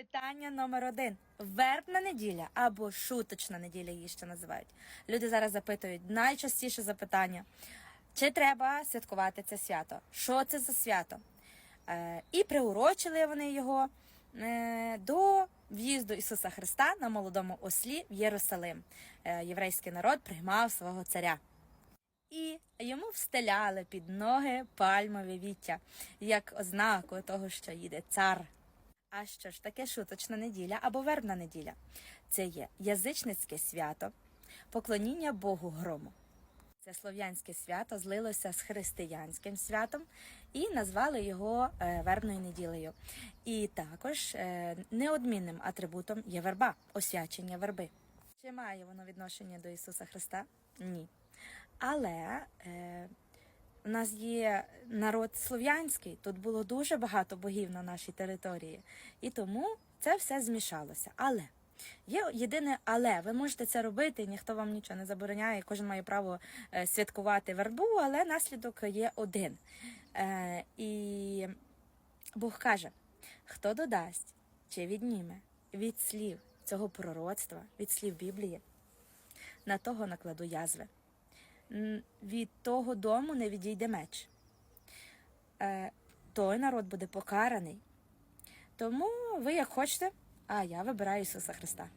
Питання номер один: вербна неділя або шуточна неділя її ще називають. Люди зараз запитують найчастіше запитання: чи треба святкувати це свято? Що це за свято? Е, і приурочили вони його е, до в'їзду Ісуса Христа на молодому ослі в Єрусалим. Е, єврейський народ приймав свого царя. І йому встеляли під ноги пальмові віття, як ознаку того, що їде цар. А що ж таке шуточна неділя або вербна неділя? Це є язичницьке свято, поклоніння Богу грому. Це слов'янське свято злилося з християнським святом і назвали його е, вербною неділею. І також е, неодмінним атрибутом є верба, освячення верби. Чи має воно відношення до Ісуса Христа? Ні. Але е, у нас є народ слов'янський, тут було дуже багато богів на нашій території, і тому це все змішалося. Але є єдине але ви можете це робити, ніхто вам нічого не забороняє, кожен має право е, святкувати вербу, але наслідок є один. Е, і Бог каже: хто додасть чи відніме від слів цього пророцтва, від слів Біблії, на того накладу язви. Від того дому не відійде меч. Е, той народ буде покараний. Тому ви як хочете, а я вибираю Ісуса Христа.